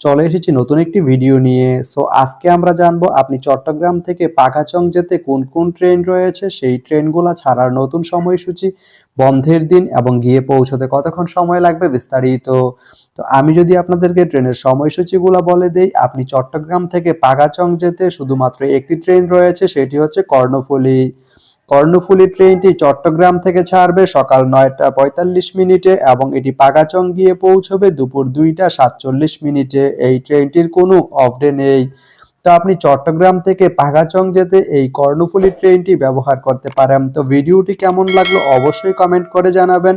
চলে এসেছি নতুন একটি ভিডিও নিয়ে। সো আজকে আমরা জানব আপনি চট্টগ্রাম থেকে পাকাচং যেতে কোন কোন ট্রেন রয়েছে, সেই ট্রেনগুলো ছাড়ার নতুন সময়সূচি, বন্ধের দিন এবং গিয়ে পৌঁছতে কতক্ষণ সময় লাগবে বিস্তারিত। তো, আমি যদি আপনাদেরকে ট্রেনের সময়সূচিগুলো বলে দেই, আপনি চট্টগ্রাম থেকে পাগাচং যেতে শুধুমাত্র একটি ট্রেন রয়েছে, সেটি হচ্ছে কর্ণফুলী। কর্ণফুলী ট্রেনটি চট্টগ্রাম থেকে ছাড়বে সকাল নয়টা পঁয়তাল্লিশ মিনিটে এবং এটি পাগাচং গিয়ে পৌঁছবে দুপুর দুইটা সাতচল্লিশ মিনিটে। এই ট্রেনটির কোনো অফ ডে নেই। তো আপনি চট্টগ্রাম থেকে পাগাচং যেতে এই কর্ণফুলী ট্রেনটি ব্যবহার করতে পারেন। তো ভিডিওটি কেমন লাগল অবশ্যই কমেন্ট করে জানাবেন।